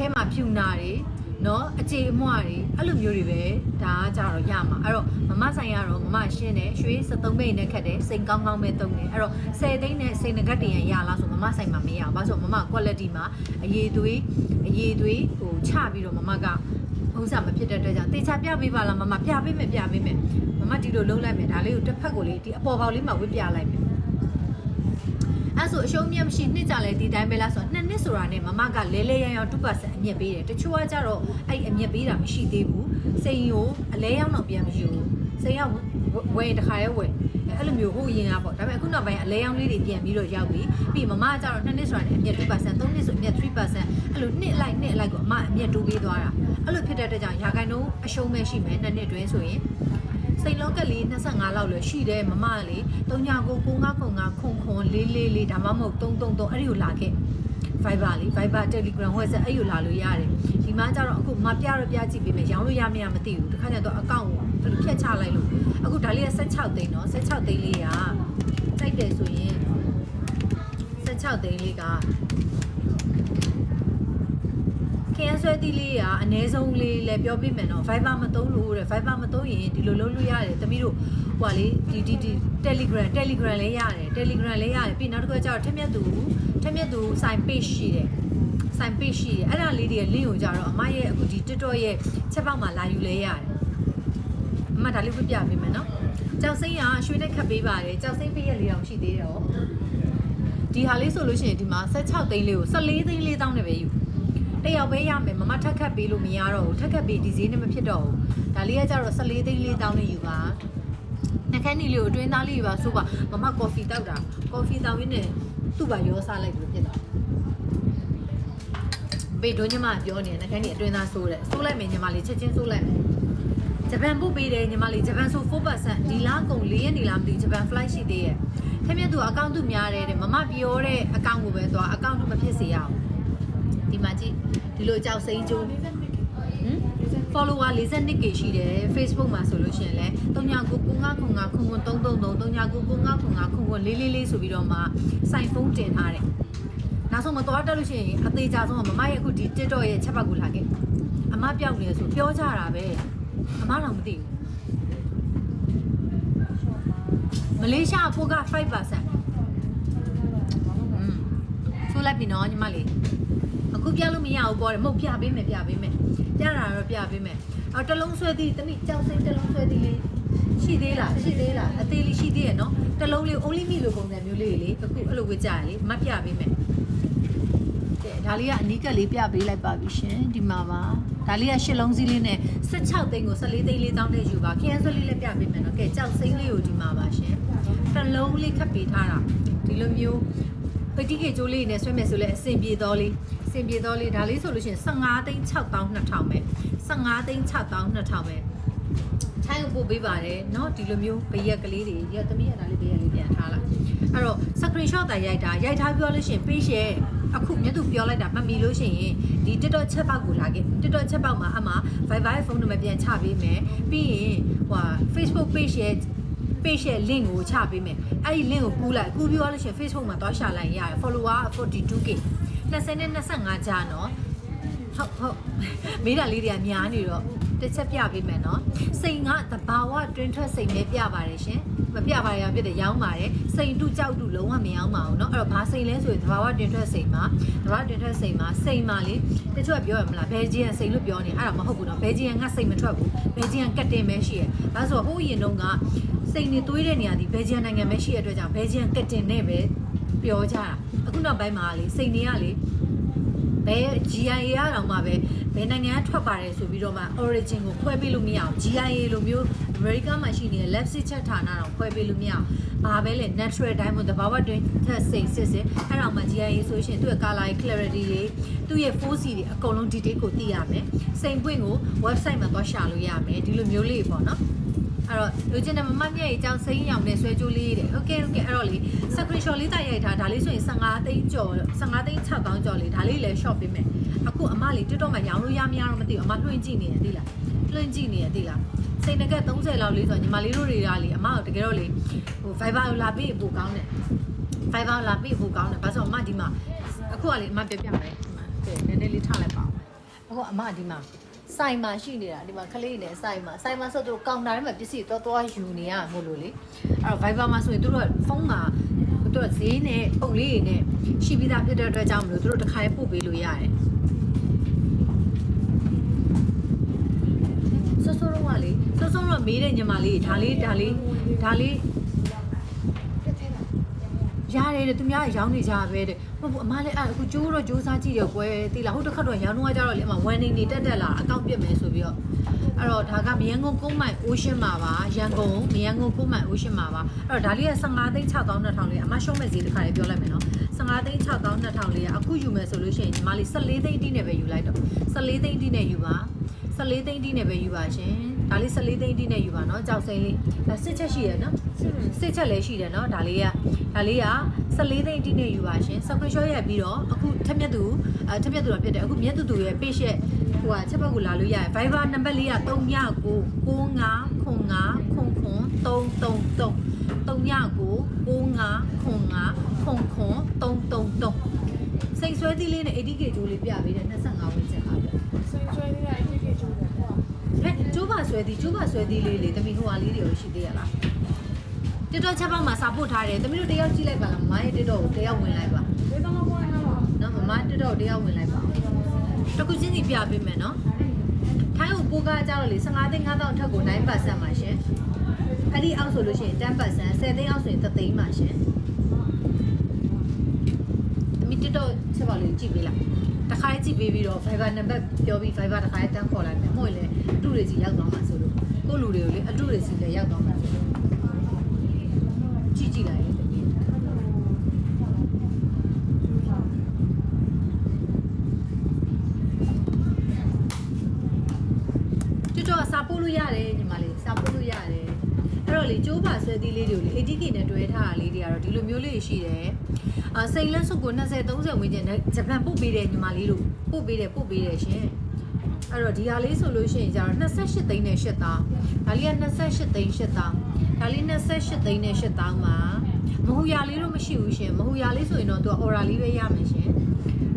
ထဲမှာဖြူနာတွေနော်အခြေအမွှတွေအဲ့လိုမျိုးတွေပဲဒါကကြတော့ရမှာအဲ့တော့မမဆိုင်ကတော့မမရှင်းတယ်ရွှေ73မိတ်နဲ့ခတ်တယ်စိန်ကောင်းကောင်းပဲတုံးတယ်အဲ့တော့10သိန်းနဲ့စိန်ငကတ်တင်ရရလားဆိုမမဆိုင်မှာမရဘူးဘာလို့ဆိုမမ quality မှာအရေးသွေးအရေးသွေးဟိုချပြီးတော့မမကဥစ္စာမဖြစ်တဲ့အတွက်ကြောင့်တေချာပြပေးပါလားမမပြပေးမယ်ပြပေးမယ်မမဒီလိုလုံးလိုက်မယ်ဒါလေးကိုတစ်ဖက်ကိုလေးဒီအပေါ်ပေါက်လေးမှာဝစ်ပြလိုက်မယ် အဲ့ဆိုအရှုံးမြတ်မရှိနှစ်ကြလဲဒီတိုင်းပဲလားဆိုတော့နှစ်နှစ်ဆိုတာနဲ့မမကလဲလဲရန်ရော2%အမြင့်ပေးတယ်တချို့ကကြတော့အဲ့အမြင့်ပေးတာမရှိသေးဘူးစိန်ကိုအလဲရောက်တော့ပြန်မယူဘူးစိန်ကဝယ်တခါရဲဝယ်အဲ့လိုမျိုးဟိုအရင်ကပေါ့ဒါပေမဲ့အခုနောက်ပိုင်းအလဲရောက်လေးတွေပြန်ပြီးတော့ရောက်ပြီပြီးမမကကြတော့နှစ်နှစ်ဆိုတာနဲ့အမြင့်2% 3နှစ်ဆိုအမြင့်3%အဲ့လိုနှစ်လိုက်နှစ်လိုက်ကိုအမအမြင့်တိုးပေးသွားတာအဲ့လိုဖြစ်တဲ့အတွက်ကြောင့်ရာခိုင်နှုန်းအရှုံးမဲ့ရှိမယ်နှစ်နှစ်တွင်းဆိုရင် စိန်လောကက်လေး25လောက်လို့ရှိတယ်မမလေး3999ခုခုံခွန်444ဒါမှမဟုတ်333အဲ့ဒီကိုလာခဲ့ Viber လေး Viber Telegram WhatsApp အဲ့ဒီကိုလာလို့ရတယ်ဒီမှာကျတော့အခုမပြတော့ပြကြည့်ပေးမယ်ရောင်းလို့ရမရမသိဘူးတခါကျတော့အကောင့်ကိုဘယ်လိုဖြတ်ချလိုက်လို့အခုဒါလေးက16သိန်းနော်16သိန်းလေးကစိုက်တယ်ဆိုရင်16သိန်းလေးက ခင်ဆွဲတီးလေးကအနည်းဆုံးလေးလည်းပြောပြမယ်နော် Viber မသုံးလို့တဲ့ Viber မသုံးရင်ဒီလိုလုပ်လို့ရတယ်တမီးတို့ဟိုကလေဒီဒီဒီ Telegram Telegram လည်းရတယ် Telegram လည်းရတယ်ပြီးနောက်တစ်ခါကျတော့ထက်မြက်သူထက်မြက်သူ sign page ရှိတယ် sign page ရှိတယ်အဲ့ဒါလေးတွေရဲ့ link ကိုကြတော့အမရဲ့အခုဒီ TikTok ရဲ့ချက်ပေါက်မှာလာယူလဲရတယ်အမဒါလေးပြပြပေးမယ်နော်ကြောက်စိမ့်ကရွှေနဲ့ခတ်ပေးပါတယ်ကြောက်စိမ့်ပေးရလေးအောင်ရှိသေးတယ်ဟောဒီဟာလေးဆိုလို့ရှိရင်ဒီမှာ16သိန်းလေးကို14သိန်းလေးတောင်းနေပဲယူ တယောက်ပဲရမယ်မမထက်ခတ်ပေးလို့မရတော့ဘူးထက်ခတ်ပေးဒီဈေးနဲ့မဖြစ်တော့ဘူးဒါလေးကကြတော့14သိန်းလေးတောင်းနေယူပါနှခမ်းနီလေးကိုအတွင်းသားလေးပါဆိုပါမမကော်ဖီတောက်တာကော်ဖီတောက်ရင်းနဲ့သူ့ပါရောစားလိုက်လို့ဖြစ်သွားဘေဒိုညမပြောနေတယ်နှခမ်းနီအတွင်းသားဆိုးတယ်ဆိုးလိုက်မယ်ညီမလေးချက်ချင်းဆိုးလိုက်ဂျပန်ပို့ပေးတယ်ညီမလေးဂျပန်ဆို4%ဒီလားကုန်၄ရက်နေလားမသိဂျပန် flight ရှိသေးရဲ့ထက်မြက်သူအကောင့်သူများတယ်တဲ့မမပြောတဲ့အကောင့်ကိုပဲသွားအကောင့်သူမဖြစ်စေရအောင်ဒီမှာကြည့် ဒီလိုကြောက်စိမ့်ကျိုးဟမ် follower 42k ရှိတယ် Facebook မှာဆိုလို့ရှိရင်လည်း399995ခုံခုံ333 399995ခုံခုံ444ဆိုပြီးတော့မှစိုင်ဖုန်းတင်ထားတယ်နောက်ဆုံးမတော်တက်လို့ရှိရင်အသေးကြဆုံးကမမရဲ့အခုဒီ TikTok ရဲ့ချက်ပတ်ကိုလာခဲ့အမပြောက်နေဆိုပြောကြတာပဲအမတော့မသိဘူးမလေးရှားအဖို့က5%อืมဆိုလိုက်ပြီနော်ညီမလေး အခုပြလို့မရဘူးပေါ့တယ်မဟုတ်ပြပေးမယ်ပြပေးမယ်ပြတာတော့ပြပေးမယ်အော်တလုံးဆွဲသည်တမိကြောက်စိမ့်တလုံးဆွဲသည်လေးရှိသေးလားရှိသေးလားအသေးလေးရှိသေးရဲ့နော်တလုံးလေး only me လိုပုံစံမျိုးလေးလေအခုအဲ့လိုဝစ်ကြရလေမပြပေးမယ်ကဲဒါလေးကအနီးကပ်လေးပြပေးလိုက်ပါပြီရှင်ဒီမှာပါဒါလေးကရှစ်လုံးစီးလေးနဲ့16သိန်းကို14သိန်းလေးတောင်းတဲ့ယူပါခရမ်းဆွဲလေးလည်းပြပေးမယ်နော်ကဲကြောက်စိမ့်လေးကိုဒီမှာပါရှင်တလုံးလေးခတ်ပေးထားတာဒီလိုမျိုးပတိကေကျိုးလေးနဲ့ဆွဲမယ်ဆိုလဲအဆင်ပြေတော့လေး အဆင်ပြေတော့လေးဒါလေးဆိုလို့ရှိရင်15သိန်း6200ပဲ15သိန်း6200ပဲထိုင်းကိုပို့ပေးပါတယ်เนาะဒီလိုမျိုးဘရက်ကလေးတွေရသမီးရတာလေးဘရက်လေးပြန်ထားလိုက်အဲ့တော့ screenshot တာရိုက်တာရိုက်ထားပြောလို့ရှိရင် page ရဲ့အခုမြတ်သူပြောလိုက်တာမမီလို့ရှိရင်ဒီ TikTok ချက်ပေါက်ကိုလာခဲ့ TikTok ချက်ပေါက်မှာအမှ Viber ဖုန်းနံပါတ်ပြန်ချပေးမယ်ပြီးရင်ဟို Facebook page ရဲ့ page ရဲ့ link ကိုချပေးမယ်အဲ့ဒီ link ကိုကူးလိုက်ကူးပြီးသွားလို့ရှိရင် Facebook မှာသွားရှာလိုက်ရတယ် follower 42k 20နဲ့25ကြာနော်ဟုတ်ဟုတ်မေးတာလေးတွေကများနေတော့တစ်ချက်ပြပေးမယ်နော်စိန်ကတဘာဝတွင်ထွက်စိန်ပဲပြပါတယ်ရှင်မပြပါရဖြစ်တယ်ရောင်းပါတယ်စိန်တုကြောက်တုလုံးဝမရောင်းပါဘူးเนาะအဲ့တော့ဘာစိန်လဲဆိုရင်တဘာဝတွင်ထွက်စိန်မှာတဘာဝတွင်ထွက်စိန်မှာစိန်မှာလေတချို့ကပြောရမလားဘယ်ဂျီယန်စိန်လို့ပြောနေအဲ့ဒါမဟုတ်ဘူးเนาะဘယ်ဂျီယန်ကစိန်မထွက်ဘူးဘယ်ဂျီယန်ကတ်တင်ပဲရှိရဒါဆိုဟိုးရင်တုန်းကစိန်နေသွေးတဲ့နေရာဒီဘယ်ဂျီယန်နိုင်ငံပဲရှိရတဲ့အတွက်ကြောင့်ဘယ်ဂျီယန်ကတ်တင်နဲ့ပဲပြောကြတာ အခုနောက်ပိုင်းမှာလေစိန်တွေကလေဘယ် GIA ရအောင်မှပဲဘယ်နိုင်ငံကထွက်ပါတယ်ဆိုပြီးတော့မှ origin ကိုခွဲပေးလို့မရအောင် GIA လိုမျိုး America မှာရှိနေတဲ့ lab sit ချက်ဌာနတော့ခွဲပေးလို့မရအောင်ဘာပဲလဲ natural diamond တဘာဝတွင်ထက်စိန်စစ်စစ်အဲ့တော့မှ GIA ဆိုရှင်သူ့ရဲ့ color clarity တွေသူ့ရဲ့ 4C တွေအကုန်လုံး detail ကိုသိရမယ်စိန်ပွင့်ကို website မှာသွားရှာလို့ရမယ်ဒီလိုမျိုးလေးပေါ့နော် အဲ့တော့လူချင်းတဲ့မမမြတ်ရဲ့အကြောင်းစိမ်းရောင်နဲ့ဆွဲကြိုးလေးတဲ့ okay okay အဲ့တော့လေ screenshot လေးတိုက်ရိုက်ထားဒါလေးဆိုရင်15သိန်းကျော်15သိန်း6000ကျော်လေးဒါလေးလည်း shop ပေးမယ်အခုအမလေး TikTok မှာရောင်းလို့ရမရတော့မသိဘူးအမလွှင့်ကြည့်နေတယ်သိလားလွှင့်ကြည့်နေတယ်သိလားစိတ်တကက်30လောက်လေးဆိုညီမလေးတို့တွေကလေအမကတကယ်တော့လေဟို Viber ကိုလာပြီးပို့ကောင်းတယ် Viber လာပြီးပို့ကောင်းတယ်ဘာလို့ဆိုအမဒီမှာအခုကလေအမပြပြမယ်ဒီမှာကဲနည်းနည်းလေးထားလိုက်ပါဦးအခုအမဒီမှာ စိုင်မှာရှိနေတာဒီမှာကလေးနဲ့စိုင်မှာစိုင်မှာဆိုတော့ကောင်တာထဲမှာပစ္စည်းတော့တော့ယူနေရမို့လို့လေအဲ့တော့ Viber မှာဆိုရင်တို့ကဖုန်းမှာတို့ဈေးနဲ့ပုံလေးတွေနဲ့ရှိပြီးသားဖြစ်တဲ့အတွက်ကြောင့်မလို့တို့တစ်ခါရေးပို့ပေးလို့ရတယ်ဆောဆောတော့ကလေဆောဆောတော့မေးတဲ့ညီမလေးဒါလေးဒါလေးဒါလေးရတယ်တဲ့သူများရောင်းနေကြပဲတဲ့ ဟုတ်ဘူးအမလည်းအဲ့အခုကြိုးတော့ကြိုးစားကြည့်ရကွယ်တိလာဟိုတစ်ခါတော့ရောင်းတော့ကြတော့လေအမဝမ်နေနေတက်တက်လာအကောင့်ပြစ်မယ်ဆိုပြီးတော့အဲ့တော့ဒါကမရန်ကုန်ကုန်းမိုင် ocean မှာပါရန်ကုန်မရန်ကုန်ကုန်းမိုင် ocean မှာပါအဲ့တော့ဒါလေးက15သိန်း6200လေးအမရှုံးမဲ့ဈေးတစ်ခါလေးပြောလိုက်မယ်နော်15သိန်း6200လေးကအခုယူမယ်ဆိုလို့ရှိရင်ညီမလေး14သိန်းတိနဲ့ပဲယူလိုက်တော့14သိန်းတိနဲ့ယူပါ14သိန်းတိနဲ့ပဲယူပါရှင်ဒါလေး14သိန်းတိနဲ့ယူပါနော်ကြောက်စိမ့်လေးစစ်ချက်ရှိရနော်စစ်ချက်လည်းရှိတယ်နော်ဒါလေးကဒါလေးက 14သိန်းတိနဲ့ယူပါရှင် screenshot ရိုက်ပြီးတော့အခုထက်မြက်သူအဲထက်မြက်သူတော့ဖြစ်တယ်အခုမြက်သူသူရဲ့ page ရဲ့ဟိုကချက်ဘက်ကိုလာလို့ရတယ် Viber နံပါတ်လေးက3995093333 39950933စိတ်ဆွဲသီးလေးနဲ့ 80k ကျိုးလေးပြပေးတယ်25ဝန်းကျင်အားပဲစိတ်ဆွဲနေတာအဖြစ်ဖြစ်ကျိုးတယ်ဟုတ်ဟဲ့ကျိုးပါဆွဲသည်ကျိုးပါဆွဲသည်လေးလေတမီဟိုဟာလေးတွေကိုရှိသေးရလား တစ်တော့ချက်ပေါက်မှာစာပို့ထားတယ်တမီတို့တယောက်ကြည့်လိုက်ပါလားမမရဲ့တစ်တော့ကိုတယောက်ဝင်လိုက်ပါဘယ်တော့မှပေါ်နေတာပါနော်မမတစ်တော့တယောက်ဝင်လိုက်ပါတစ်ခုချင်းစီပြပေးမယ်နော်ထိုင်းကိုပိုးကားကြတော့လေ15သိန်း5000ထက်ကို9%ပါရှင်အဲ့ဒီအောက်ဆိုလို့ရှိရင်10% 10သိန်းအောက်ဆိုရင်3သိန်းပါရှင်တမီတစ်တော့ချက်ပေါက်လေးကြည့်ပေးလိုက်တခါကြည့်ပေးပြီးတော့ Viber နံပါတ်ပြောပြီး Viber တခါတန်းခေါ်လိုက်မယ်မဟုတ်ရင်လေအတူတွေစီရောက်သွားမှာဆိုလို့ကိုလူတွေကိုလေအတူတွေစီလည်းရောက်သွားမှာဆိုလို့ ကြည့်ကြည့်လိုက်လေတမီကျွတ်တော့စာပို့လို့ရတယ်ညီမလေးစာပို့လို့ရတယ်အဲ့တော့လေကျိုးပါဆွဲသီးလေးတွေကိုလေ ATK နဲ့တွဲထားတာလေးတွေကတော့ဒီလိုမျိုးလေးရှိတယ်အာစိန်လက်စုပ်ကို20 30ဝန်းကျင်နဲ့ဂျပန်ပို့ပေးတယ်ညီမလေးတို့ပို့ပေးတယ်ပို့ပေးတယ်ရှင်အဲ့တော့ဒီဟာလေးဆိုလို့ရှိရင်ကျတော့28သိန်းနဲ့8သားဒါလေးက28သိန်း8သား ဒါလေး28သိန်းနဲ့8သားမှာမဟူရလေးတော့မရှိဘူးရှင်မဟူရလေးဆိုရင်တော့သူက aura လေးပဲရမယ်ရှင်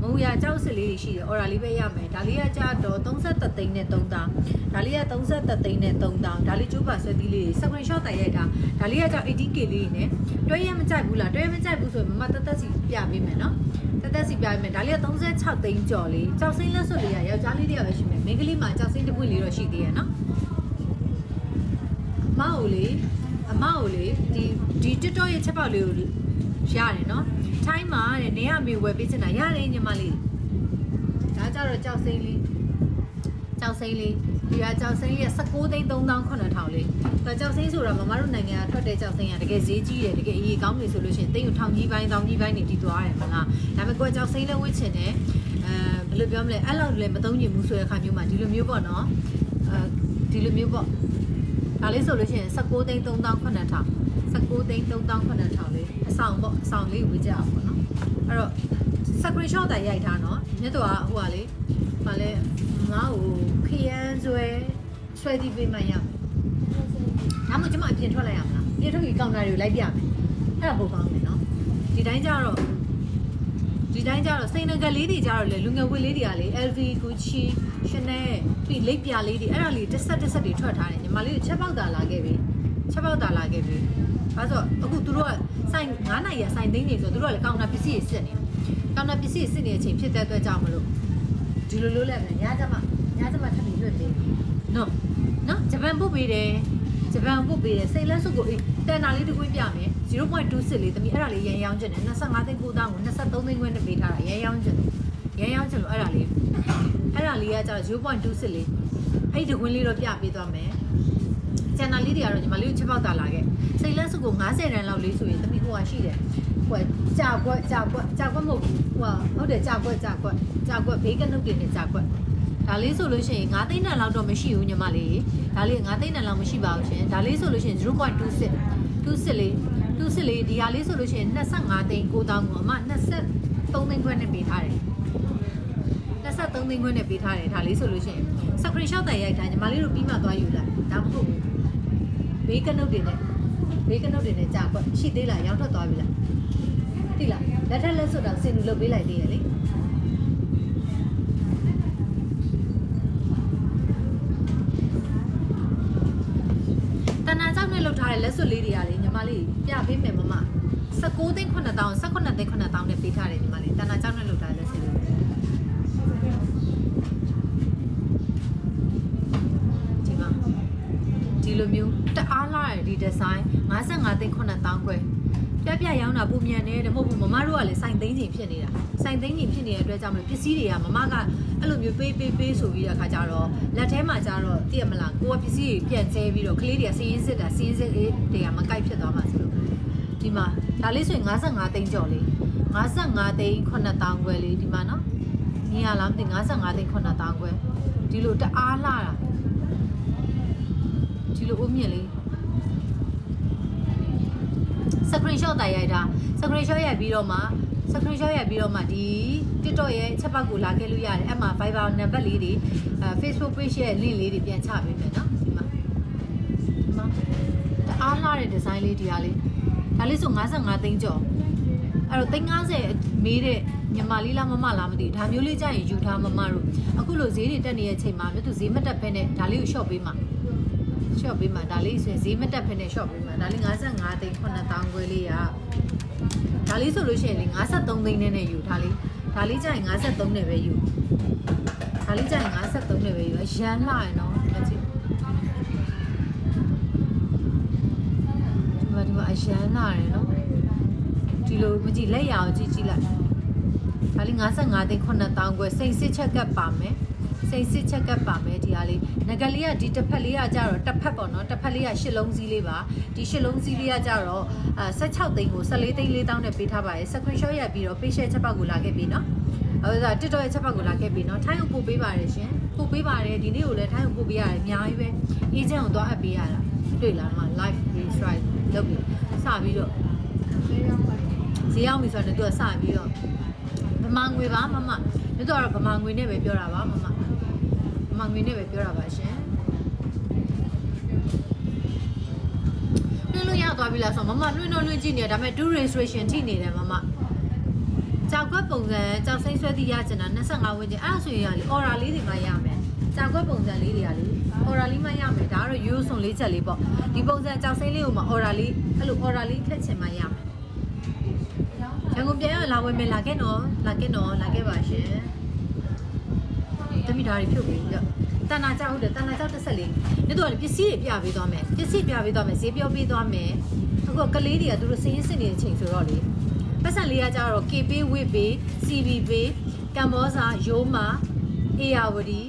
မဟူရကြောက်စစ်လေးတွေရှိတယ် aura လေးပဲရမယ်ဒါလေးကကြတော့33သိန်းနဲ့3သားဒါလေးက33သိန်းနဲ့3သားဒါလေးကျိုးပါဆွဲသီးလေး screenshot တိုင်ရိုက်တာဒါလေးကကြောက် 80k လေးနဲ့တွဲရမကြိုက်ဘူးလားတွဲရမကြိုက်ဘူးဆိုရင်မမတက်တက်စီပြပေးမယ်နော်တက်တက်စီပြပေးမယ်ဒါလေးက36သိန်းကျော်လေးကြောက်စိမ့်လက်စွပ်လေးကယောက်ျားလေးတယောက်ပဲရှိမယ်မိန်းကလေးမှာကြောက်စိမ့်တစ်ပွင့်လေးတော့ရှိသေးရဲ့နော်အမကိုလေ အမကိုလေဒီဒီ TikTok ရဲ့ချက်ပေါက်လေးကိုရတယ်နော်ထိုင်းမှာတဲ့နေရမေဝယ်ပေးချင်တာရတယ်ညီမလေးဒါကြတော့ကြောက်စိမ့်လေးကြောက်စိမ့်လေးဒီကကြောက်စိမ့်ရဲ့16သိန်း3900လေးဒါကြောက်စိမ့်ဆိုတာမမတို့နိုင်ငံကထွက်တဲ့ကြောက်စိမ့်ကတကယ်ဈေးကြီးတယ်တကယ်အရေးကောင်းနေဆိုလို့ရှိရင်သိန်းကိုထောင်ကြီးပိုင်းတောင်ကြီးပိုင်းနေတည်သွားတယ်မလားဒါပေမဲ့ကိုယ်ကြောက်စိမ့်လည်းဝစ်ချင်တယ်အဲဘယ်လိုပြောမလဲအဲ့လောက်လည်းမသုံးချင်ဘူးဆိုတဲ့အခါမျိုးမှာဒီလိုမျိုးပေါ့နော်အဲဒီလိုမျိုးပေါ့ ဒါလေးဆိုလို့ရှိရင်16သိန်း3900 16သိန်း3900လေးအဆောင်ပေါ့အဆောင်လေးဝေကြအောင်ပေါ့နော်အဲ့တော့ screenshot တိုင်ရိုက်ထားနော်မြတ်တော်ကဟိုကလေဟိုလေငါ့ကိုခရမ်းဆွဲဆွဲပြီးပေးမှရမယ်ဒါမှမဟုတ်ကျမအပြင်ထွက်လိုက်ရမလားပြင်ထွက်ပြီးကောင်တာတွေကိုလိုက်ပြမယ်အဲ့ဒါပိုကောင်းမယ်နော်ဒီတိုင်းကြတော့ဒီတိုင်းကြတော့စိန်နဂတ်လေးတွေကြတော့လေလူငယ်ဝတ်လေးတွေကလေ LV Gucci Chanel ပြီးလိပ်ပြလေးတွေအဲ့ဒါလေးတစ်ဆက်တစ်ဆက်တွေထွက်ထားတယ်ညီမလေးချက်ပေါက်တာလာခဲ့ပြီချက်ပေါက်တာလာခဲ့ပြီအဲဆိုအခုသူတို့ကစိုင်9နိုင်ရစိုင်သိန်းနေဆိုသူတို့ကလည်းကောင်တာပစ္စည်းတွေစစ်နေကောင်တာပစ္စည်းစစ်နေတဲ့အချိန်ဖြစ်တဲ့အတွက်ကြောင့်မလို့ဒီလိုလိုလဲမယ်ညကြမှာညကြမှာထပ်ပြီးလွတ်တယ်နော်နော်ဂျပန်ပို့ပေးတယ်ဂျပန်ပို့ပေးတယ်စိတ်လက်စုပ်ကိုအေးတန်တာလေးတစ်ခွင်းပြမယ်0.26လေးတမီအဲ့ဒါလေးရန်ရောင်းချင်တယ်25သိန်း9တောင်းကို23သိန်းခွင်းနဲ့ပေးထားတာရန်ရောင်းချင်တယ်ရန်ရောင်းချင်လို့အဲ့ဒါလေး အဲ့ဒါလေးကကျတော့0.26လေးအဲ့ဒီတစ်ခွင်းလေးတော့ပြပေးသွားမယ်ကျန်တာလေးတွေကတော့ညီမလေးကိုချက်ပေါက်တာလာခဲ့စိတ်လက်စုပ်ကို90ရန်လောက်လေးဆိုရင်တမီဟိုဟာရှိတယ်ဟိုကြာကွက်ကြာကွက်ကြာကွက်မဟုတ်ဘူးဟိုဟာဟုတ်တယ်ကြာကွက်ကြာကွက်ကြာကွက်ဘေးကနုတ်တွေနဲ့ကြာကွက်ဒါလေးဆိုလို့ရှိရင်9သိန်းတန်လောက်တော့မရှိဘူးညီမလေးဒါလေး9သိန်းတန်လောက်မရှိပါဘူးရှင်ဒါလေးဆိုလို့ရှိရင်0.26 26လေး26လေးဒီဟာလေးဆိုလို့ရှိရင်25သိန်း9တောင်းကိုအမ23သိန်းခွဲနဲ့ပေးထားတယ် 3သိန်းခွဲနဲ့ပေးထားတယ်ဒါလေးဆိုလို့ရှိရင် screenshot တိုင်ရိုက်ထားညီမလေးတို့ပြီးမှသွားယူလာဒါမဟုတ်ဘူးဘေးကနုတ်တွေနဲ့ဘေးကနုတ်တွေနဲ့ကြာကွက်ရှိသေးလားရောက်ထွက်သွားပြီလားတိလားလက်ထက်လက်ဆွတ်တော့စင်လူလုတ်ပေးလိုက်သေးရလေတနာကြောင့်နဲ့လုတ်ထားတဲ့လက်ဆွတ်လေးတွေကလေညီမလေးပြပေးမယ်မမ19သိန်း9000 18သိန်း9000နဲ့ပေးထားတယ်ညီမလေးတနာကြောင့်နဲ့လုတ်ထားတဲ့ လိုမျိုးတအားလာတဲ့ဒီဒီဇိုင်း55သိန်း9000ခွဲပြပြရောင်းတာပုံမြန်နေတယ်မဟုတ်ဘူးမမတို့ကလည်းစိုင်သိန်းချင်းဖြစ်နေတာစိုင်သိန်းချင်းဖြစ်နေတဲ့အတွက်ကြောင့်မလို့ပစ္စည်းတွေကမမကအဲ့လိုမျိုးပေးပေးပေးဆိုပြီးတဲ့အခါကျတော့လက်ထဲမှာကျတော့သိရမလားကိုကပစ္စည်းတွေပြန်ကျဲပြီးတော့ကလေးတွေကစီးရင်စစ်တာစီးရင်စစ်တွေကမကိုက်ဖြစ်သွားမှာဆိုလို့ဒီမှာဒါလေးဆိုရင်55သိန်းကျော်လေး55သိန်း9000ခွဲလေးဒီမှာနော်မြင်ရလားမသိ55သိန်း9000ခွဲဒီလိုတအားလာတာ ဒီလိုအုံးမြင့်လေး screenshot တိုင်ရိုက်တာ screenshot ရိုက်ပြီးတော့မှ screenshot ရိုက်ပြီးတော့မှဒီ TikTok ရဲ့ချက်ပတ်ကိုလာခဲ့လို့ရတယ်အဲ့မှာ Viber နံပါတ်လေးတွေအဲ Facebook page ရဲ့ link လေးတွေပြန်ချပေးမယ်နော်ဒီမှာဒီမှာတအားလာတဲ့ design လေးဒီဟာလေးဒါလေးဆို55သိန်းကျော်အဲ့တော့သိန်း90မေးတဲ့ညီမလေးလားမမလားမသိဘူးဒါမျိုးလေးကြရင်ယူထားမမတို့အခုလိုဈေးတွေတက်နေတဲ့အချိန်မှာမြတ်သူဈေးမတက်ဖဲနဲ့ဒါလေးကို short ပေးမှာ short ပေးမှာဒါလေးဆိုရင်ဈေးမတက်ဖ ೇನೆ short ပေးမှာဒါလေး55သိန်း9000ခွဲလေးอ่ะဒါလေးဆိုလို့ရှိရင်လေ53သိန်းနဲ့နဲ့ယူဒါလေးဒါလေးကျရင်53နဲ့ပဲယူဒါလေးကျရင်53နဲ့ပဲယူအရန်လှရယ်နော်မကြည့်ဒီမှာဒီမှာအရန်လှရယ်နော်ဒီလိုမကြည့်လက်ရအောင်ကြည့်ကြည့်လိုက်ဒါလေး55သိန်း9000ခွဲစိတ်စစ်ချက်ကပ်ပါမယ် စိတ်စစ်ချက်ကပ်ပါမယ်ဒီဟာလေးငကလေးကဒီတစ်ဖက်လေးကကြတော့တစ်ဖက်ပေါ့နော်တစ်ဖက်လေးကရှစ်လုံးစည်းလေးပါဒီရှစ်လုံးစည်းလေးကကြတော့အဲ16သိန်းကို14သိန်း4တောင်းနဲ့ပေးထားပါတယ် screenshot ရိုက်ပြီးတော့ page share ချက်ပေါက်ကိုလာခဲ့ပြီနော်အဲဒါ TikTok ရဲ့ချက်ပေါက်ကိုလာခဲ့ပြီနော်ထိုင်းကိုပို့ပေးပါတယ်ရှင်ပို့ပေးပါတယ်ဒီနေ့ကိုလည်းထိုင်းကိုပို့ပေးရတယ်အများကြီးပဲ agent ကိုသွားအပ်ပေးရတာတွေ့လားဒီမှာ live restrike လုပ်ပြီးစပြီးတော့ဈေးရောက်ပြီဆိုတော့သူကစပြီးတော့ဗမာငွေပါမမတို့တော့ဗမာငွေနဲ့ပဲပြောတာပါမမ မငွေနဲ့ပဲပြောတာပါရှင်လွှင့်လို့ရသွားပြီလားဆိုတော့မမလွှင့်တော့လွှင့်ကြည့်နေတယ်ဒါပေမဲ့ do registration ထိနေတယ်မမကြောက်ကွက်ပုံစံကြောက်စိမ့်ဆွဲသည့်ရကျင်တာ25ဝန်းကျင်အဲ့ဒါဆိုရင်ရလေ aura လေးတွေမှရမယ်ကြောက်ကွက်ပုံစံလေးတွေကလေ aura လေးမှရမယ်ဒါကတော့ရိုးစုံလေးချက်လေးပေါ့ဒီပုံစံကြောက်စိမ့်လေးကိုမှ aura လေးအဲ့လို aura လေးထက်ချင်မှရမယ်ရန်ကုန်ပြန်ရလာဝယ်မယ်လာခဲ့နော်လာခဲ့နော်လာခဲ့ပါရှင် တမိသားတွေဖြုတ်ပြီးတော့တဏ္ဍာကြောက်ဟုတ်တယ်တဏ္ဍာကြောက်တစ်ဆက်လေးနေ့တော့ပစ္စည်းတွေပြပေးသွားမယ်ပစ္စည်းပြပေးသွားမယ်ဈေးပြောပေးသွားမယ်အခုကလေးတွေကသူတို့စင်းရင်းစစ်နေတဲ့ချိန်ဆိုတော့လေပတ်စံလေးကကြတော့ KP ဝစ်ပေး CB ပေးကမ္ဘောဇာရိုးမာအေယာဝတီ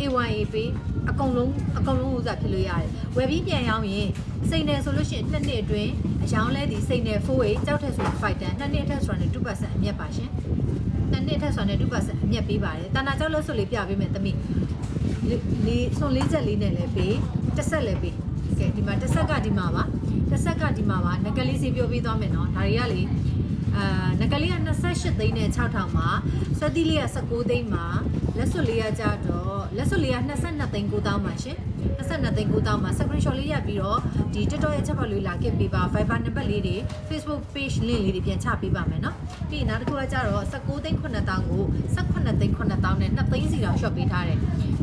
A1A ပေးအကုန်လုံးအကုန်လုံးဥစားဖြစ်လို့ရတယ်ဝယ်ပြီးပြန်ရောက်ရင်စိတ်နယ်ဆိုလို့ရှိရင်နှစ်နှစ်အတွင်းအယောင်းလဲဒီစိတ်နယ် 4A ကြောက်ထက်ဆို5တန်နှစ်နှစ်ထက်ဆိုတာနဲ့2%အမြတ်ပါရှင် နှစ်နှစ်ထက်ဆိုတဲ့2%အမြတ်ပေးပါတယ်။တာနာကြောက်လို့ဆိုလေးပြပေးမယ်တမိ။လေးစွန်လေးချက်လေးနဲ့လည်းပေးတစ်ဆက်လည်းပေး။ကဲဒီမှာတစ်ဆက်ကဒီမှာပါ။တစ်ဆက်ကဒီမှာပါ။ငကလေးစီပြောပေးသွားမယ်နော်။ဒါတွေကလေအာငကလေးက28သိန်းနဲ့6000မှာဆွဲသီးလေးက19သိန်းမှာလက်စွပ်လေးကကြတော့လက်စွပ်လေးက22သိန်း9000မှာရှင် 22သိန်း9000မှာ screenshot လေးရပြီးတော့ဒီ TikTok ရဲ့ချက်ပေါက်လေးလာခဲ့ပေးပါ Viber နံပါတ်လေးတွေ Facebook page link လေးတွေပြန်ချပေးပါမယ်နော်ပြီးရင်နောက်တစ်ခုကကြတော့19သိန်း9000ကို18သိန်း9000နဲ့2သိန်းစီတော့ shop ပေးထားတယ်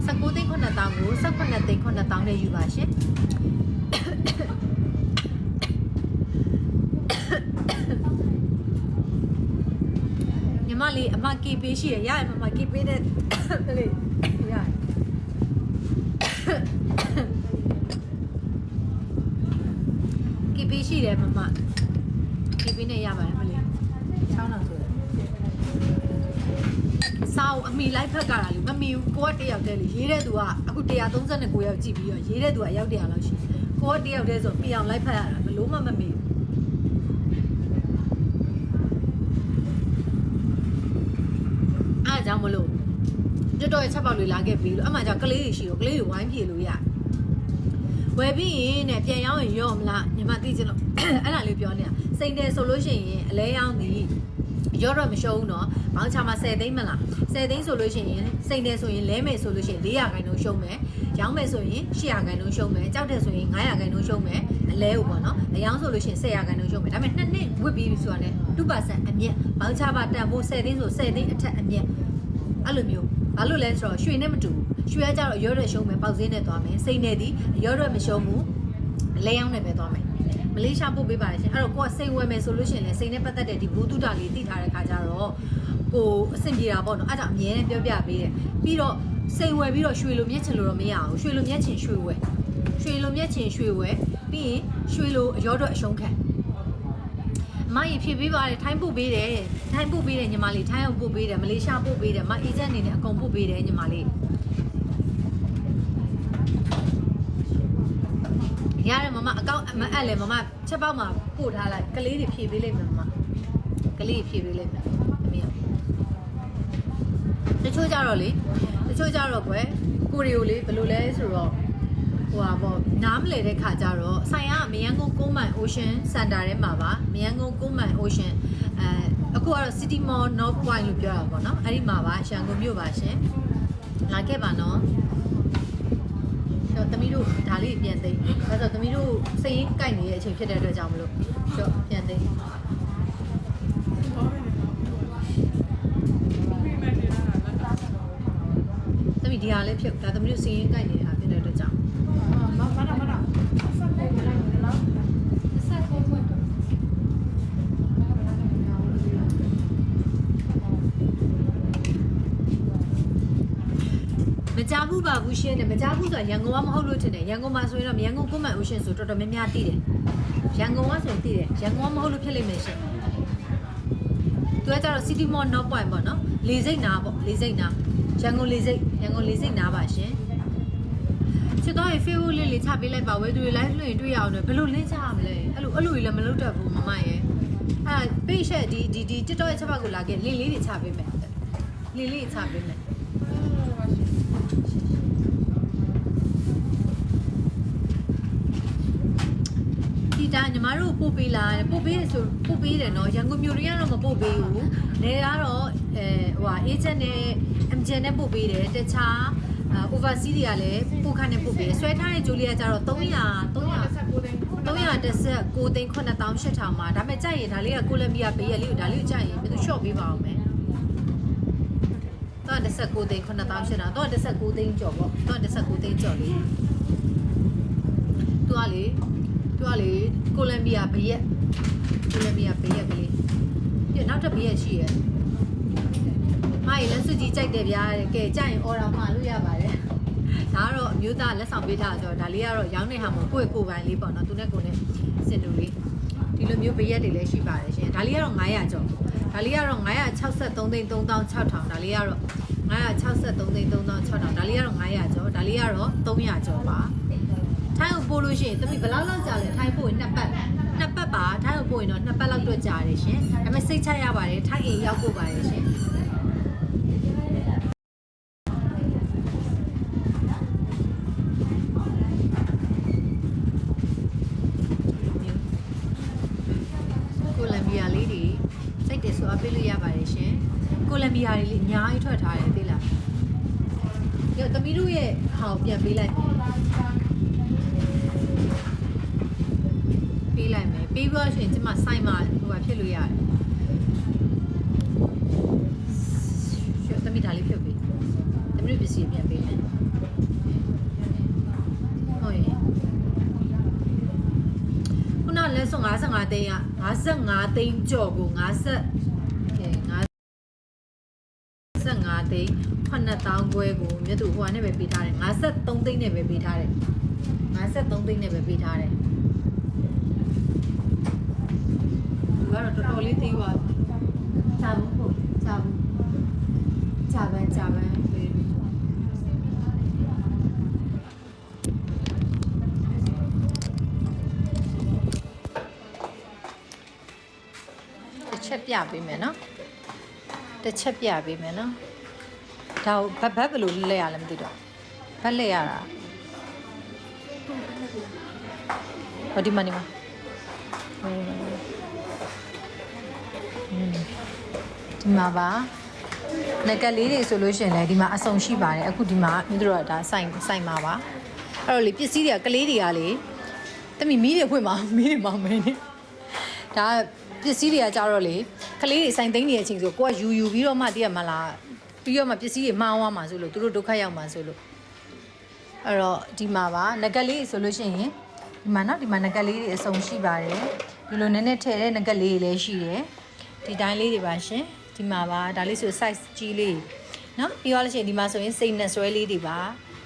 19သိန်း9000ကို18သိန်း9000နဲ့ယူပါရှင်ညီမလေးအမကေပေးရှိရရရမမကေပေးတဲ့လေးရရကေပေးရှိ တယ်မမကေပေးနဲ့ရပါတယ်မလေးချောင်းတော့ဆိုတယ်စာအုပ်အမိလိုက်ဖက်ကတာလေမမီဘူးကိုကတယောက်တည်းလေရေးတဲ့သူကအခု139ယောက်ကြည့်ပြီးတော့ရေးတဲ့သူကရောက်100လောက်ရှိတယ်ကိုကတယောက်တည်းဆိုပြအောင်လိုက်ဖက်ရတာဘလို့မှမမီဘူးအားကြောင့်မလို့တော်တော်ရဲ့ချက်ပေါက်တွေလာခဲ့ပြီလို့အမှကြောင့်ကလေးတွေရှိတော့ကလေးတွေဝိုင်းပြေလို့ရ ဝယ်ပြီးရင်နဲ့ပြန်ရောင်းရင်ရော့မလားညီမသိချင်လို့အဲ့ဒါလေးပြောနေတာစိန်တယ်ဆိုလို့ရှိရင်အလဲရောင်းသည်ရော့တော့မရှုံးဘူးနော်ဘောင်းချမှာ10သိန်းမလား10သိန်းဆိုလို့ရှိရင်စိန်တယ်ဆိုရင်လဲမယ်ဆိုလို့ရှိရင်400ခိုင်နှုန်းရှုံးမယ်ရောင်းမယ်ဆိုရင်800ခိုင်နှုန်းရှုံးမယ်ကြောက်တယ်ဆိုရင်900ခိုင်နှုန်းရှုံးမယ်အလဲကိုပေါ့နော်အယောင်းဆိုလို့ရှိရင်1000ခိုင်နှုန်းရှုံးမယ်ဒါပေမဲ့နှစ်နှစ်ဝစ်ပြီးပြီဆိုတာ ਨੇ 2%အမြက်ဘောင်းချပါတန်ဖို့10သိန်းဆို10သိန်းအထက်အမြက်အဲ့လိုမျိုး ဘာလို့လဲဆိုတော့ရွှေနဲ့မတူဘူးရွှေကကြတော့ရော့ရရှုံးမယ်ပေါက်စင်းနဲ့သွားမယ်စိတ်နဲ့ဒီရော့ရမရှုံးဘူးလဲရောက်နဲ့ပဲသွားမယ်မလေးရှားပို့ပေးပါတယ်ရှင်အဲ့တော့ကိုကစိန်ဝယ်မယ်ဆိုလို့ရှိရင်လည်းစိန်နဲ့ပတ်သက်တဲ့ဒီဘူတုတာလေးသိထားတဲ့ခါကျတော့ကိုအဆင်ပြေတာပေါ့နော်အဲ့ဒါအမြဲတမ်းပြောပြပေးတယ်ပြီးတော့စိန်ဝယ်ပြီးတော့ရွှေလိုမြက်ချင်လို့တော့မရအောင်ရွှေလိုမြက်ချင်ရွှေဝယ်ရွှေလိုမြက်ချင်ရွှေဝယ်ပြီးရင်ရွှေလိုအရောတော့အရှုံးခံ မကြီးဖြည့်ပေးပါတယ်ထိုင်းပို့ပေးတယ်ထိုင်းပို့ပေးတယ်ညီမလေးထိုင်းအောင်ပို့ပေးတယ်မလေးရှားပို့ပေးတယ်မအေဂျင့်အနေနဲ့အကုန်ပို့ပေးတယ်ညီမလေးရတယ်မမအကောင့်မအပ်လဲမမချက်ပေါက်မှာပို့ထားလိုက်ကလေးတွေဖြည့်ပေးလိုက်မယ်မမကလေးဖြည့်ပေးလိုက်မယ်သမီးတချို့ကြတော့လေတချို့ကြတော့ကွယ်ကိုရီကိုလေဘယ်လိုလဲဆိုတော့ ဟိုပါပေါ့နားမလဲတဲ့ခါကျတော့ဆိုင်ကမယန်းကုန်းကုန်းမိုင် Ocean Center ထဲမှာပါမယန်းကုန်းကုန်းမိုင် Ocean အဲအခုကတော့ City Mall North Point လို့ပြောတာပေါ့နော်အဲ့ဒီမှာပါရန်ကုန်မြို့ပါရှင်လာခဲ့ပါနော်တော့သမီးတို့ဒါလေးပြန်သိမ်းဒါဆိုသမီးတို့စိတ်ရင်းကြိုက်နေတဲ့အချိန်ဖြစ်တဲ့အတွက်ကြောင့်မလို့ကျော်ပြန်သိမ်းသမီးဒီဟာလေးဖြုတ်ဒါသမီးတို့စိတ်ရင်းကြိုက်နေတဲ့ ဘူးပါဘူးရှင်းတယ်မကြဘူးဆိုတာရန်ကုန်ကမဟုတ်လို့ထင်တယ်ရန်ကုန်မှာဆိုရင်တော့ရန်ကုန်ကုန်းမိုင်အိုရှင်ဆိုတော်တော်များများသိတယ်ရန်ကုန်ကဆိုရင်သိတယ်ရန်ကုန်ကမဟုတ်လို့ဖြစ်လိမ့်မယ်ရှင်သူကကြတော့ City Mall North Point ပေါ့နော်လေစိတ်နာပေါ့လေစိတ်နာရန်ကုန်လေစိတ်ရန်ကုန်လေစိတ်နာပါရှင်ချစ်တော့ရေ Facebook လေးလေးချပေးလိုက်ပါဝဲသူတွေ live လွှင့်ရင်တွေ့ရအောင်လည်းဘယ်လိုလင်းချရမလဲအဲ့လိုအဲ့လိုကြီးလည်းမလုပ်တတ်ဘူးမမရဲ့အဲ့ page ရဲ့ဒီဒီဒီ TikTok ရဲ့ချက်ပါကိုလာခဲ့လင်းလေးတွေချပေးမယ်လင်းလေးချပေးမယ် ဒီတာညီ မတို့ပို့ပေးလာတယ်ပို့ပေးတယ်ဆိုပို့ပေးတယ်နော်ရန်ကုန်မြို့တွေကတော့မပို့ပေးဘူးနေကတော့အဲဟိုဟာ agent နဲ့ MGN နဲ့ပို့ပေးတယ်တခြား overseas တွေကလည်းပို့ခန့်နဲ့ပို့ပေးတယ်ဆွဲထားတဲ့ဂျိုလီကကျတော့300 300ဆက်ကိုသိန်း316သိန်း9800မှာဒါပေမဲ့ကြိုက်ရင်ဒါလေးကကိုလံဘီယာပေးရလေးကိုဒါလေးကိုကြိုက်ရင်ဘယ်သူ short ပေးပါအောင်မယ်တော့19သိန်း9800တော့19သိန်းကျော်ပေါ့တော့19သိန်းကျော်လေးသူကလေ သူကလေကိုလံဘီယာဘရက်ကိုလံဘီယာဘရက်ကလေးပြနောက်ထပ်ဘရက်ရှိရဲ့မိုင်လက်စွပ်ကြီးကြိုက်တယ်ဗျာတဲ့ကဲကြိုက်ရင် order မှာလို့ရပါတယ်ဒါကတော့အမျိုးသားလက်ဆောင်ပေးထားဆိုတော့ဒါလေးကတော့ရောင်းနေဟာမဟုတ်ကိုယ့်ကိုယ်ပိုင်လေးပေါ့နော်သူနဲ့ကိုယ်နဲ့စင်တူလေးဒီလိုမျိုးဘရက်တွေလည်းရှိပါတယ်ရှင်ဒါလေးကတော့900ကျော်ဒါလေးကတော့963သိန်း3600ဒါလေးကတော့963သိန်း3600ဒါလေးကတော့900ကျော်ဒါလေးကတော့300ကျော်ပါ ထိုင်းကိုပို့လို့ရှိရင်တမီဘယ်လောက်လောက်ကြာလဲထိုင်းပို့ရင်နှစ်ပတ်နှစ်ပတ်ပါထိုင်းကိုပို့ရင်တော့နှစ်ပတ်လောက်တော့ကြာတယ်ရှင်ဒါပေမဲ့စိတ်ချရပါတယ်ထိုင်းအိမ်ရောက်ပို့ပါတယ်ရှင် 55သိန်းက55သိန်းကြော်ကို50ကဲ55သိန်း9000ခွဲကိုမြတ်သူဟိုကနေပဲပေးထားတယ်53သိန်းနဲ့ပဲပေးထားတယ်53သိန်းနဲ့ပဲပေးထားတယ်သူကတော့တော်တော်လေးသေးပါဂျာဘူးပေါ့ဂျာဘူးဂျာပန်ဂျာပန် ပြပေးမယ်နော်တစ်ချက်ပြပေးမယ်နော်ဒါကိုဘတ်ဘတ်ဘယ်လိုလဲရလဲမသိတော့ဘတ်လဲရတာဟောဒီမနီမဟိုဒီမှာပါငကက်လေးတွေဆိုလို့ရှိရင်လည်းဒီမှာအဆုံရှိပါတယ်အခုဒီမှာမြတို့ကဒါစိုင်စိုင်မှာပါအဲ့တော့လေပစ္စည်းတွေကကလေးတွေကလေတမီမီးတွေဖွင့်ပါမီးတွေမောင်းမင်းနေဒါ ပစ္စည်းတွေကကြတော့လေကလေးတွေစိုင်သိမ်းနေတဲ့အချိန်ဆိုကိုကယူယူပြီးတော့မှတည့်ရမလားပြီးတော့မှပစ္စည်းတွေမှားသွားမှာဆိုလို့သူတို့ဒုက္ခရောက်မှာဆိုလို့အဲ့တော့ဒီမှာပါငကက်လေးဆိုလို့ရှိရင်ဒီမှာနော်ဒီမှာငကက်လေးတွေအစုံရှိပါတယ်ဒီလိုနည်းနည်းထည့်တဲ့ငကက်လေးတွေလည်းရှိတယ်ဒီတိုင်းလေးတွေပါရှင်ဒီမှာပါဒါလေးဆို size ကြီးလေးနော်ပြီးတော့လို့ရှိရင်ဒီမှာဆိုရင်စိတ်နဲ့ဆွဲလေးတွေပါ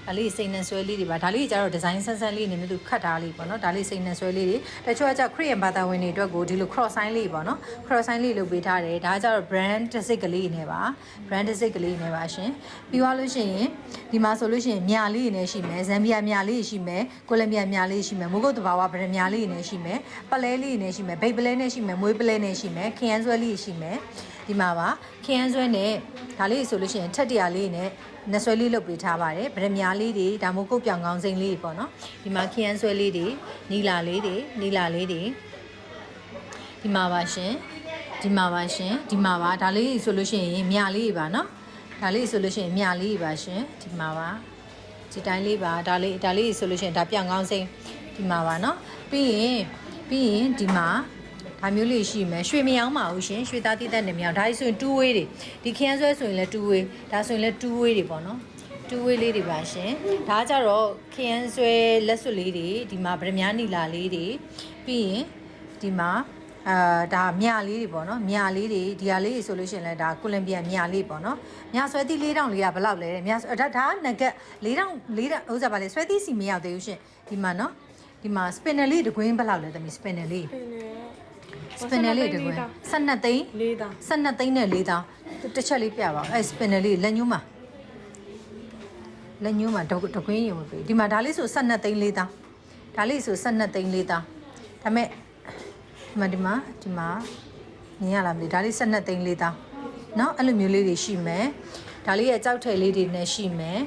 ဒါလေးစိတ်နဲ့ဆွဲလေးတွေပါဒါလေးကျတော့ဒီဇိုင်းဆန်းဆန်းလေးနေမျိုးသူခတ်ထားလေးပေါ့နော်ဒါလေးစိတ်နဲ့ဆွဲလေးတွေတချို့ကကျခရီးယန်ဘာသာဝင်တွေအတွက်ကိုဒီလို cross sign လေးပေါ့နော် cross sign လေးလုပ်ပေးထားတယ်ဒါကကျတော့ brand တစ်စိတ်ကလေးနေပါ brand တစ်စိတ်ကလေးနေပါရှင်ပြီးသွားလို့ရှိရင်ဒီမှာဆိုလို့ရှိရင်မြာလေးနေရှိမယ်ဇမ်ဘီယာမြာလေးရှိမယ်ကိုလံဘီယာမြာလေးရှိမယ်မိုးကုတ်တဘာဝဗရမြာလေးနေရှိမယ်ပလဲလေးနေရှိမယ်ဘိတ်ပလဲနဲ့ရှိမယ်မွေးပလဲနဲ့ရှိမယ်ခရမ်းဆွဲလေးရှိမယ် ဒီမှာပါခရမ်းဆွဲနဲ့ဒါလေးဆိုလို့ရှိရင်ထက်တရာလေးနဲ့နဆွဲလေးလုပ်ပေးထားပါတယ်ဗရမြာလေးတွေဒါမို့ကုတ်ပြောင်ကောင်းစိမ့်လေးပေါ့နော်ဒီမှာခရမ်းဆွဲလေးတွေနီလာလေးတွေနီလာလေးတွေဒီမှာပါရှင်ဒီမှာပါရှင်ဒီမှာပါဒါလေးဆိုလို့ရှိရင်မြာလေးတွေပါနော်ဒါလေးဆိုလို့ရှိရင်မြာလေးတွေပါရှင်ဒီမှာပါဒီတိုင်းလေးပါဒါလေးဒါလေးဆိုလို့ရှိရင်ဒါပြောင်ကောင်းစိမ့်ဒီမှာပါနော်ပြီးရင်ပြီးရင်ဒီမှာ ဒါမျိုးလေးရှိမယ်ရွှေမယောင်းပါဘူးရှင်ရွှေသားတိတက်နေမြောင်ဒါဆိုရင်2 way တွေဒီခရမ်းဆွဲဆိုရင်လည်း2 way ဒါဆိုရင်လည်း2 way တွေပေါ့နော်2 way လေးတွေပါရှင်ဒါကြတော့ခရမ်းဆွဲလက်စွပ်လေးတွေဒီမှာဗရမ ्या နီလာလေးတွေပြီးရင်ဒီမှာအာဒါမြလေးတွေပေါ့နော်မြလေးတွေဒီဟာလေးဆိုလို့ရှိရင်လည်းဒါကိုလံဘီယာမြလေးပေါ့နော်မြဆွဲသီး၄တောင်လေးကဘယ်လောက်လဲတဲ့မြဆွဲဒါဒါကနဂတ်၄တောင်၄တောင်ဥစားပါလေဆွဲသီးစီမရောက်သေးဘူးရှင်ဒီမှာနော်ဒီမှာ spinner လေးတကွင်းဘယ်လောက်လဲသမီး spinner လေး spinner လေးတကွင်း12သိန်း လေးတာ 12သိန်းနဲ့4တောင်းတစ်ချက်လေးပြပါအဲ spinner လေးလက်ညှိုးမှာလက်ညှိုးမှာတတကွင်းရုံပဲဒီမှာဒါလေးဆို12သိန်း4တောင်းဒါလေးဆို12သိန်း4တောင်းဒါမဲ့ဒီမှာဒီမှာဒီမှာမြင်ရလားမသိဘူးဒါလေး12သိန်း4တောင်းเนาะအဲ့လိုမျိုးလေးတွေရှိမယ်ဒါလေးရဲ့ကြောက်ထည်လေးတွေနဲ့ရှိမယ်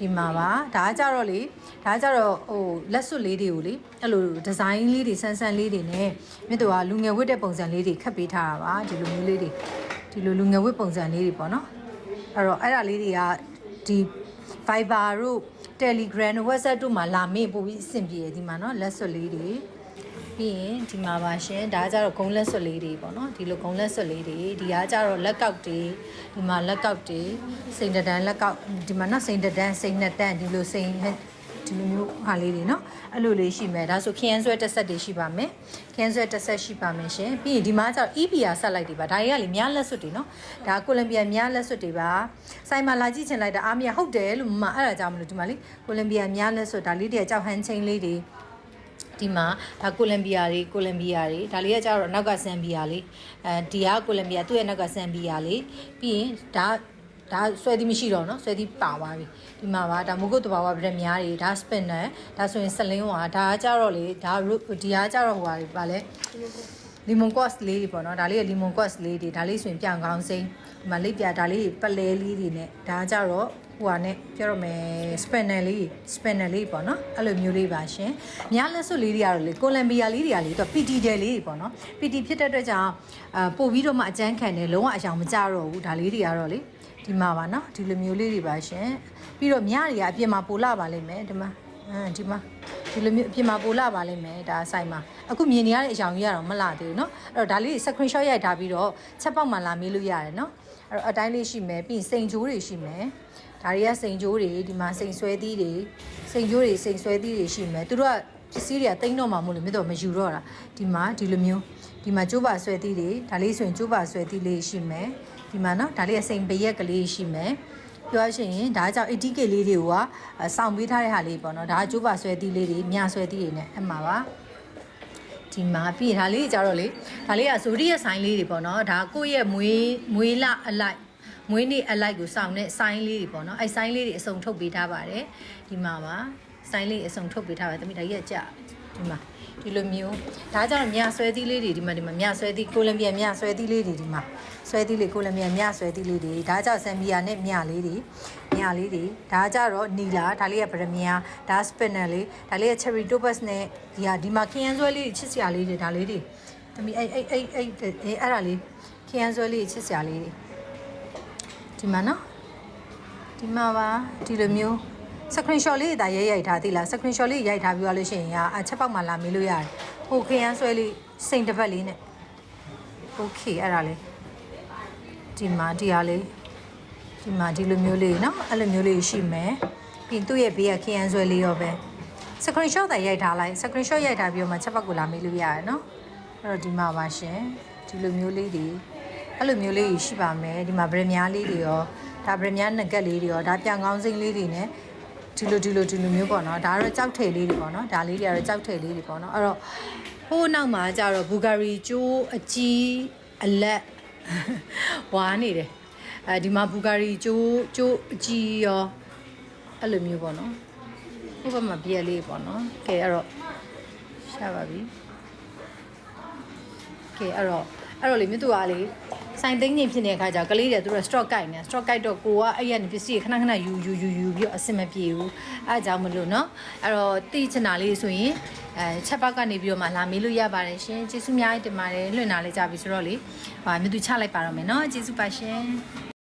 ဒီမှာပါဒါကကြတော့လေဒါကကြတော့ဟိုလက်စွပ်လေးတွေကိုလေအဲ့လိုဒီဇိုင်းလေးတွေဆန်းဆန်းလေးတွေနဲ့မြတ်တော်ကလူငယ်ဝတ်တဲ့ပုံစံလေးတွေခတ်ပေးထားတာပါဒီလိုမျိုးလေးတွေဒီလိုလူငယ်ဝတ်ပုံစံလေးတွေပေါ့နော်အဲ့တော့အဲ့ဒါလေးတွေကဒီ Viber တို့ Telegram တို့ WhatsApp တို့မှာလာမေ့ပို့ပြီးအဆင်ပြေတယ်ဒီမှာနော်လက်စွပ်လေးတွေ ပြီးရင်ဒီမှာပါရှင်ဒါကကြတော့ဂုံလက်စွပ်လေးတွေပေါ့နော်ဒီလိုဂုံလက်စွပ်လေးတွေဒီကကြတော့လက်ကောက်တွေဒီမှာလက်ကောက်တွေစိန်တဒန်းလက်ကောက်ဒီမှာနော်စိန်တဒန်းစိန်နှစ်တန်းဒီလိုစိန်ဒီလိုမျိုးဟာလေးတွေနော်အဲ့လိုလေးရှိမယ်ဒါဆိုခရမ်းဆွဲတစ်ဆက်တွေရှိပါမယ်ခရမ်းဆွဲတစ်ဆက်ရှိပါမယ်ရှင်ပြီးရင်ဒီမှာကျတော့ EPR ဆက်လိုက်တွေပါဒါတွေကလေများလက်စွပ်တွေနော်ဒါကိုလံဘီယာများလက်စွပ်တွေပါဆိုင်မှာလာကြည့်ချင်လိုက်တာအားမရဟုတ်တယ်လို့မမအဲ့ဒါကြောင့်မလို့ဒီမှာလေကိုလံဘီယာများလက်စွပ်ဒါလေးတွေကကြောက်ဟန်ချင်းလေးတွေ ဒီမှာဒါကိုလံဘီယာတွေကိုလံဘီယာတွေဒါလေးကကျတော့နောက်ကဆမ်ဘီယာလေးအဲဒီကကိုလံဘီယာသူ့ရဲ့နောက်ကဆမ်ဘီယာလေးပြီးရင်ဒါဒါဆွဲသီးမရှိတော့เนาะဆွဲသီးပါသွားပြီဒီမှာပါဒါမုကုတ်တဘာဝဗရက်များတွေဒါ spinner ဒါဆိုရင်စလင်းဟွာဒါကကြတော့လေဒါ root ဒီကကြတော့ဟွာတွေပါလဲ lemon quash လေးတွေပေါ့နော်ဒါလေးက lemon quash လေးတွေဒါလေးဆိုရင်ပြန်ကောင်းစိမ့်ဒီမှာလေးပြဒါလေးပလဲလေးတွေနဲ့ဒါကကြတော့ ဟိုဟာနဲ့ပြောရမယ် spanner လေး spanner လေးပေါ့နော်အဲ့လိုမျိုးလေးပါရှင်များလက်စွပ်လေးတွေကတော့လေကိုလံဘီယာလေးတွေကလေသူက PT တယ်လေးတွေပေါ့နော် PT ဖြစ်တဲ့အတွက်ကြောင့်အာပို့ပြီးတော့မှအကျန်းခံတယ်လုံးဝအယောင်မကြတော့ဘူးဒါလေးတွေကတော့လေဒီမှာပါနော်ဒီလိုမျိုးလေးတွေပါရှင်ပြီးတော့မြတွေကအပြင်မှာပိုလာပါလိမ့်မယ်ဒီမှာအမ်ဒီမှာဒီလိုမျိုးအပြင်မှာပိုလာပါလိမ့်မယ်ဒါဆိုင်မှာအခုမြင်နေရတဲ့အယောင်ကြီးကတော့မလာသေးဘူးเนาะအဲ့တော့ဒါလေး screenshot ရိုက်ထားပြီးတော့ချက်ပေါက်မှာလာမေးလို့ရတယ်เนาะအဲ့တော့အတိုင်းလေးရှိမယ်ပြီးရင်စိန်ကြိုးတွေရှိမယ် ဒါတွေကစိန်ကြိုးတွေဒီမှာစိန်ဆွဲသီးတွေစိန်ကြိုးတွေစိန်ဆွဲသီးတွေရှိမယ်သူတို့ကပစ္စည်းတွေကတိမ့်တော့မှမို့လို့မြတ်တော်မယူတော့တာဒီမှာဒီလိုမျိုးဒီမှာကျိုးပါဆွဲသီးတွေဒါလေးဆိုရင်ကျိုးပါဆွဲသီးလေးရှိမယ်ဒီမှာနော်ဒါလေးကစိန်ပရက်ကလေးရှိမယ်ပြောရရင်ဒါကြောင့် ATK လေးတွေကစောင့်ပေးထားတဲ့ဟာလေးပေါ့နော်ဒါကကျိုးပါဆွဲသီးလေးတွေမြဆွဲသီးတွေနဲ့အမှပါဒီမှာပြီးရင်ဒါလေးကြတော့လေဒါလေးကဇိုဒီယက်ဆိုင်လေးတွေပေါ့နော်ဒါကိုယ့်ရဲ့မွေးမွေးလအလိုက် မွေးနေ့အလိုက်ကိုစောင့်တဲ့ဆိုင်လေးတွေပေါ့နော်အဲဆိုင်လေးတွေအစုံထုတ်ပေးထားပါတယ်ဒီမှာပါဆိုင်လေးအစုံထုတ်ပေးထားပါတယ်တမိဒါကြီးကကြာဒီမှာဒီလိုမျိုးဒါကြောင့်မြဆွဲသီးလေးတွေဒီမှာဒီမှာမြဆွဲသီးကိုလံဘီယာမြဆွဲသီးလေးတွေဒီမှာဆွဲသီးလေးကိုလံဘီယာမြဆွဲသီးလေးတွေဒါကြောင့်ဆမ်ဘီယာနဲ့မြလေးတွေမြလေးတွေဒါကြတော့နီလာဒါလေးကဗရမီယာဒါစပင်နယ်လေးဒါလေးက cherry topaz နဲ့ဒီဟာဒီမှာခရမ်းဆွဲလေးတွေချစ်စရာလေးတွေဒါလေးတွေတမီအဲ့အဲ့အဲ့အဲ့အဲ့ဒါလေးခရမ်းဆွဲလေးချစ်စရာလေးတွေ ဒီမှာနော်ဒီမှာပါဒီလိုမျိုး screenshot လေးဒါရိုက်ရိုက်ထားသေးလား screenshot လေးရိုက်ထားပြီးသွားလို့ရှိရင်အချက်ပေါက်မှာလာမေးလို့ရတယ်ဟိုခရမ်းဆွဲလေးစိန်တစ်ပတ်လေးနဲ့ okay အဲ့ဒါလေးဒီမှာဒီဟာလေးဒီမှာဒီလိုမျိုးလေးเนาะအဲ့လိုမျိုးလေးရှိမယ်ပြီးသူ့ရဲ့ဘေးကခရမ်းဆွဲလေးရောပဲ screenshot တိုင်ရိုက်ထားလိုက် screenshot ရိုက်ထားပြီးတော့မှချက်ပတ်ကိုလာမေးလို့ရတယ်နော်အဲ့တော့ဒီမှာပါရှင်ဒီလိုမျိုးလေးတွေ အဲ့လိုမျိုးလေးကြီးရှိပါမယ်ဒီမှာဗရမ ्या လေးတွေရောဒါဗရမ ्या နဂတ်လေးတွေရောဒါပြန်ကောင်းစိမ့်လေးတွေ ਨੇ ဒီလိုဒီလိုဒီလိုမျိုးပေါ့နော်ဒါကတော့ကြောက်ထည်လေးတွေပေါ့နော်ဒါလေးတွေကတော့ကြောက်ထည်လေးတွေပေါ့နော်အဲ့တော့ဟိုးနောက်မှာကျတော့ဘူဂါရီကျိုးအကြီးအလက်ဝါနေတယ်အဲဒီမှာဘူဂါရီကျိုးကျိုးအကြီးရောအဲ့လိုမျိုးပေါ့နော်ဟိုဘက်မှာပြက်လေးပေါ့နော်ကဲအဲ့တော့ရှာပါပြီကဲအဲ့တော့အဲ့တော့လေမြတ်သူကလေ စိုင်သိန်းနေဖြစ်နေတဲ့အခါကျတော့ကလေးတွေသူတို့ stock ကိုက်နေ stock ကိုက်တော့ကိုကအဲ့ရနေပစ္စည်းခဏခဏယူယူယူယူပြီးတော့အဆင်မပြေဘူးအဲ့ဒါကြောင့်မလို့เนาะအဲ့တော့တိချင်တာလေးဆိုရင်အဲချက်ပေါက်ကနေပြီးတော့မှလာမေးလို့ရပါတယ်ရှင်ကျေးဇူးအများကြီးတင်ပါတယ်လွှင့်နာလေးကြပြီဆိုတော့လေဟာမြတ်သူချလိုက်ပါတော့မယ်เนาะကျေးဇူးပါရှင်